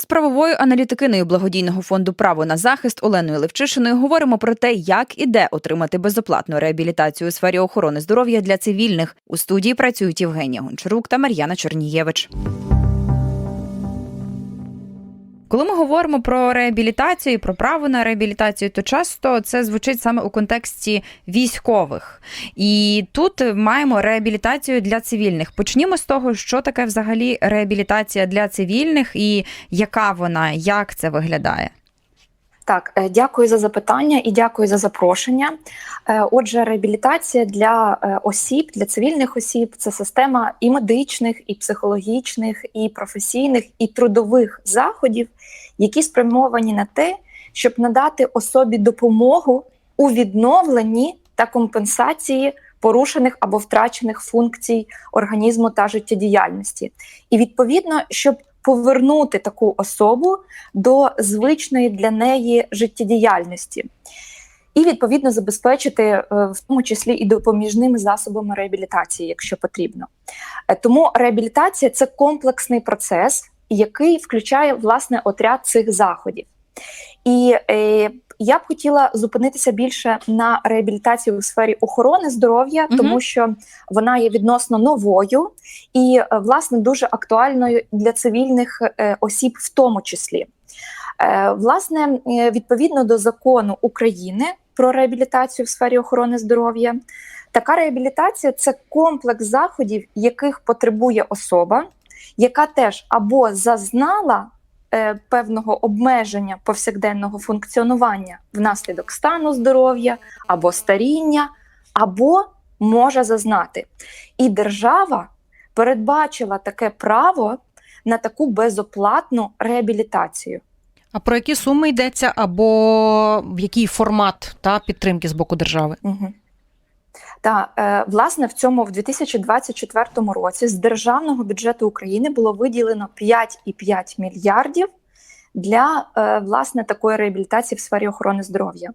З правовою аналітикиною благодійного фонду Право на захист Оленою Левчишиною говоримо про те, як і де отримати безоплатну реабілітацію у сфері охорони здоров'я для цивільних. У студії працюють Євгенія Гончарук та Мар'яна Чорнієвич. Коли ми говоримо про реабілітацію, і про право на реабілітацію, то часто це звучить саме у контексті військових. І тут маємо реабілітацію для цивільних. Почнімо з того, що таке взагалі реабілітація для цивільних і яка вона, як це виглядає. Так, е, дякую за запитання і дякую за запрошення. Е, Отже, реабілітація для е, осіб, для цивільних осіб це система і медичних, і психологічних, і професійних, і трудових заходів, які спрямовані на те, щоб надати особі допомогу у відновленні та компенсації порушених або втрачених функцій організму та життєдіяльності. І відповідно, щоб повернути таку особу до звичної для неї життєдіяльності. І відповідно забезпечити е, в тому числі і допоміжними засобами реабілітації, якщо потрібно. Е, Тому реабілітація це комплексний процес, який включає власне отряд цих заходів. І е, я б хотіла зупинитися більше на реабілітації у сфері охорони здоров'я, Мгм. тому що вона є відносно новою і е, власне дуже актуальною для цивільних е, осіб, в тому числі. Е, Власне, відповідно до закону України про реабілітацію в сфері охорони здоров'я, така реабілітація це комплекс заходів, яких потребує особа, яка теж або зазнала е, певного обмеження повсякденного функціонування внаслідок стану здоров'я або старіння, або може зазнати. І держава передбачила таке право на таку безоплатну реабілітацію. А про які суми йдеться, або в який формат та підтримки з боку держави? Угу. Та е, власне в цьому в 2024 році з державного бюджету України було виділено 5,5 мільярдів для е, власне такої реабілітації в сфері охорони здоров'я.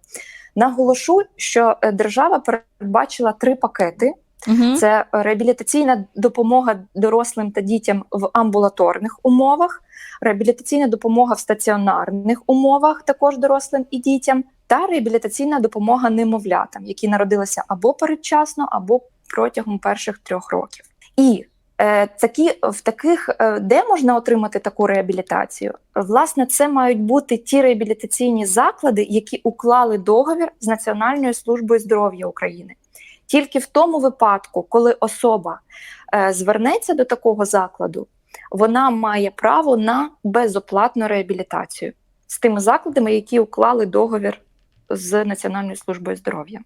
Наголошу, що е, держава передбачила три пакети. Угу. Це реабілітаційна допомога дорослим та дітям в амбулаторних умовах, реабілітаційна допомога в стаціонарних умовах, також дорослим і дітям, та реабілітаційна допомога немовлятам, які народилися або передчасно, або протягом перших трьох років. І е, такі в таких, е, де можна отримати таку реабілітацію, власне, це мають бути ті реабілітаційні заклади, які уклали договір з Національною службою здоров'я України. Тільки в тому випадку, коли особа е, звернеться до такого закладу, вона має право на безоплатну реабілітацію з тими закладами, які уклали договір з Національною службою здоров'я.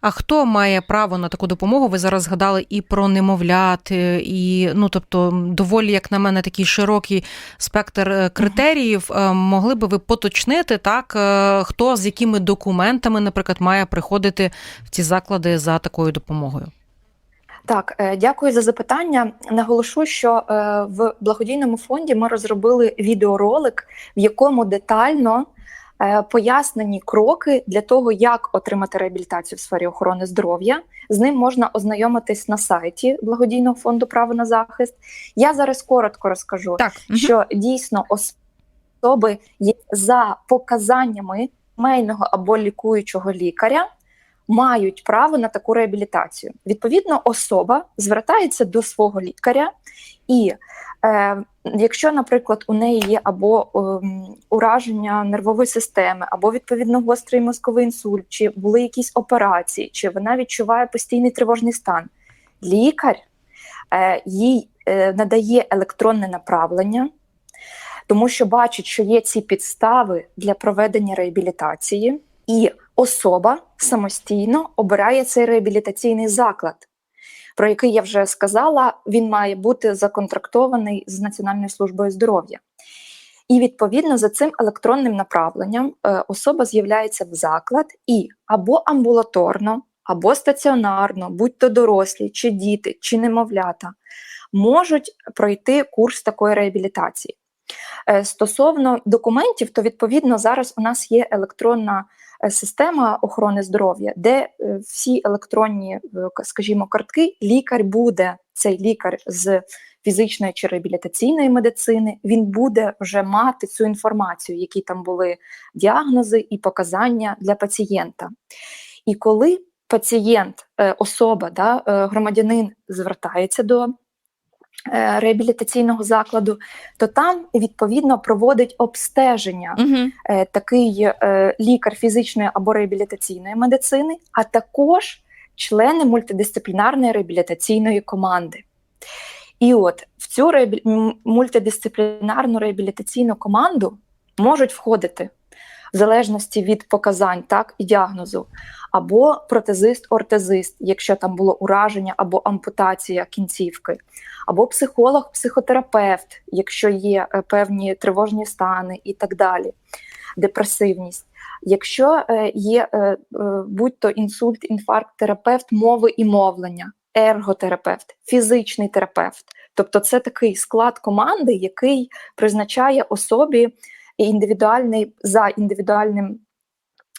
А хто має право на таку допомогу? Ви зараз згадали і про немовлят, е, і ну тобто, доволі, як на мене, такий широкий спектр е, критеріїв. Е, Могли би ви поточнити так, хто з якими документами, наприклад, має приходити в ці заклади за такою допомогою? Так, дякую за запитання. Наголошу, що в благодійному фонді ми розробили відеоролик, в якому детально пояснені кроки для того, як отримати реабілітацію в сфері охорони здоров'я. З ним можна ознайомитись на сайті благодійного фонду право на захист. Я зараз коротко розкажу, Так, що дійсно особи є за показаннями сімейного або лікуючого лікаря мають право на таку реабілітацію. Відповідно, особа звертається до свого лікаря, і е, якщо, наприклад, у неї є або ем, ураження нервової системи, або відповідно гострий мозковий інсульт, чи були якісь операції, чи вона відчуває постійний тривожний стан, лікар е, їй е, надає електронне направлення. Тому що бачить, що є ці підстави для проведення реабілітації, і особа самостійно обирає цей реабілітаційний заклад, про який я вже сказала, він має бути законтрактований з Національною службою здоров'я. І відповідно за цим електронним направленням е, особа з'являється в заклад і або амбулаторно, або стаціонарно, будь-то дорослі, чи діти, чи немовлята, можуть пройти курс такої реабілітації. Е, Стосовно документів, то відповідно зараз у нас є електронна е, система охорони здоров'я, де е, всі електронні, скажімо, картки, лікар буде цей лікар з фізичної чи реабілітаційної медицини, він буде вже мати цю інформацію, які там були діагнози і показання для пацієнта. І коли пацієнт, особа, да, громадянин звертається до реабілітаційного закладу, то там відповідно проводить обстеження Угу. е, такий е, лікар фізичної або реабілітаційної медицини, а також члени мультидисциплінарної реабілітаційної команди. І от в цю реабі- мультидисциплінарну реабілітаційну команду можуть входити в залежності від показань так, і діагнозу, або протезист-ортезист, якщо там було ураження або ампутація кінцівки, або психолог-психотерапевт, якщо є е, певні тривожні стани і так далі, депресивність. Якщо е, є е, будь-то інсульт, інфаркт, терапевт мови і мовлення, ерготерапевт, фізичний терапевт. Тобто це такий склад команди, який призначає особі індивідуальний за індивідуальним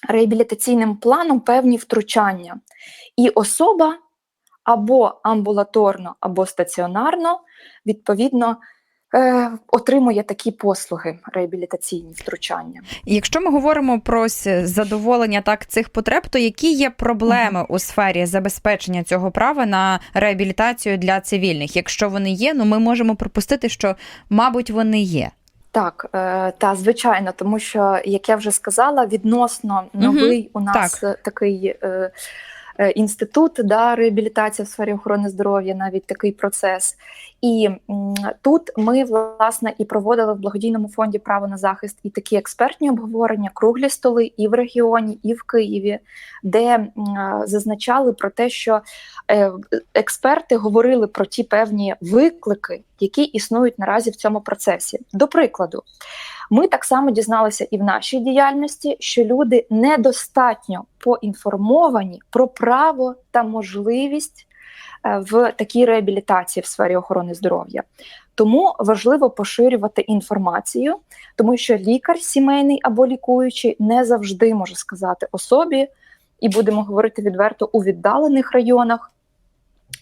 реабілітаційним планом певні втручання. І особа або амбулаторно, або стаціонарно, відповідно, е, отримує такі послуги реабілітаційні втручання. Якщо ми говоримо про задоволення так цих потреб, то які є проблеми у сфері забезпечення цього права на реабілітацію для цивільних? Якщо вони є, ну ми можемо припустити, що мабуть вони є. Так, е, та звичайно, тому що, як я вже сказала, відносно новий у нас так. такий е, інститут да, реабілітація в сфері охорони здоров'я, навіть такий процес. І тут ми власне і проводили в благодійному фонді право на захист і такі експертні обговорення, круглі столи і в регіоні, і в Києві, де зазначали про те, що е, експерти говорили про ті певні виклики, які існують наразі в цьому процесі. До прикладу, ми так само дізналися і в нашій діяльності, що люди недостатньо поінформовані про право та можливість в такій реабілітації в сфері охорони здоров'я. Тому важливо поширювати інформацію, тому що лікар сімейний або лікуючий не завжди може сказати особі, і будемо говорити відверто у віддалених районах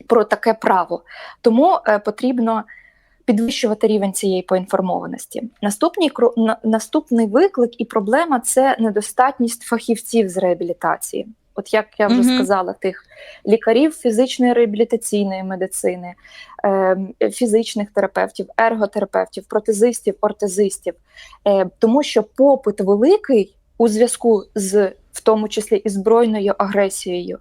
про таке право. Тому е, потрібно підвищувати рівень цієї поінформованості. Наступний наступний виклик і проблема це недостатність фахівців з реабілітації. От як я вже сказала, тих лікарів фізичної реабілітаційної медицини, е, фізичних терапевтів, ерготерапевтів, протезистів, ортезистів, е, тому що попит великий у зв'язку з в тому числі і збройною агресією,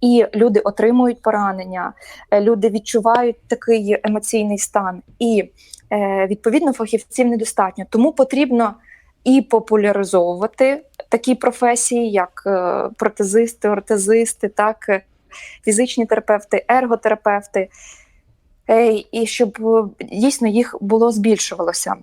і люди отримують поранення, е, люди відчувають такий емоційний стан, і е, відповідно фахівців недостатньо. Тому потрібно і популяризовувати такі професії, як е, протезисти, ортезисти, так, е, фізичні терапевти, ерготерапевти, і щоб е, дійсно їх було збільшувалося.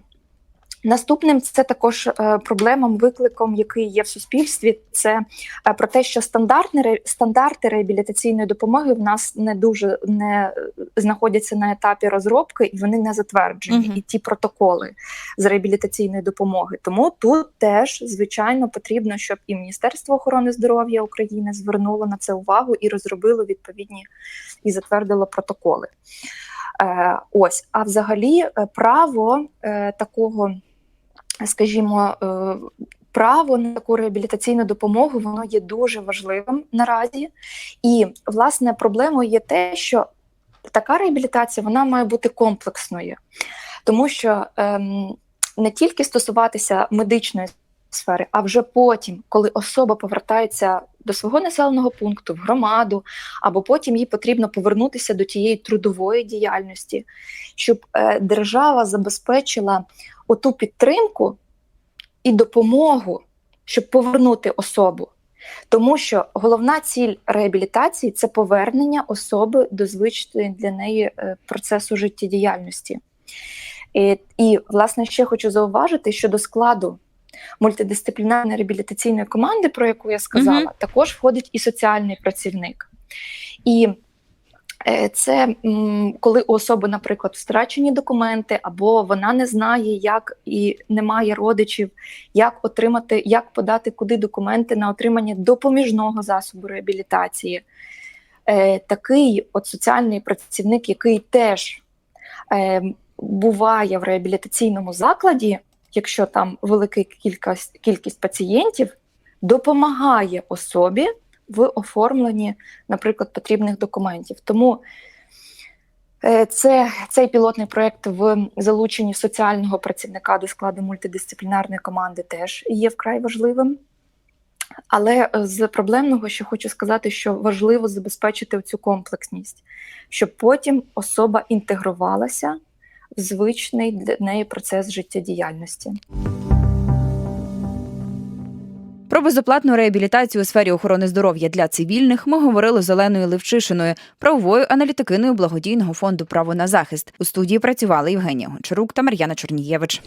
Наступним це також е, проблемом, викликом, який є в суспільстві, це е, про те, що стандартні стандарти реабілітаційної допомоги в нас не дуже не е, знаходяться на етапі розробки, і вони не затверджені. Мгм. І ті протоколи з реабілітаційної допомоги. Тому тут теж звичайно потрібно, щоб і Міністерство охорони здоров'я України звернуло на це увагу і розробило відповідні і затвердило протоколи. Ось, а взагалі, право такого, скажімо, е, право на таку реабілітаційну допомогу воно є дуже важливим наразі. І власне проблемою є те, що така реабілітація вона має бути комплексною, тому що ем, не тільки стосуватися медичної сфери, а вже потім, коли особа повертається до свого населеного пункту, в громаду, або потім їй потрібно повернутися до тієї трудової діяльності, щоб е, держава забезпечила оту підтримку і допомогу, щоб повернути особу. Тому що головна ціль реабілітації це повернення особи до звичної для неї е, процесу життєдіяльності. І, і, власне, ще хочу зауважити, що до складу мультидисциплінарної реабілітаційної команди, про яку я сказала, Мгм. також входить і соціальний працівник. І Е, Це коли у особи, наприклад, втрачені документи, або вона не знає, як і не має родичів, як отримати, як подати куди документи на отримання допоміжного засобу реабілітації. Е, Такий от соціальний працівник, який теж е, буває в реабілітаційному закладі, якщо там велика кількість, кількість пацієнтів, допомагає особі в оформленні, наприклад, потрібних документів. Тому е, це, цей пілотний проєкт в залученні соціального працівника до складу мультидисциплінарної команди теж є вкрай важливим. Але е, з проблемного, що хочу сказати, що важливо забезпечити цю комплексність, щоб потім особа інтегрувалася звичний для неї процес життєдіяльності. Про безоплатну реабілітацію у сфері охорони здоров'я для цивільних ми говорили з Оленою Левчишиною, правовою аналітикиною благодійного фонду Право на захист. У студії працювали Євгенія Гончарук та Мар'яна Чорнієвич.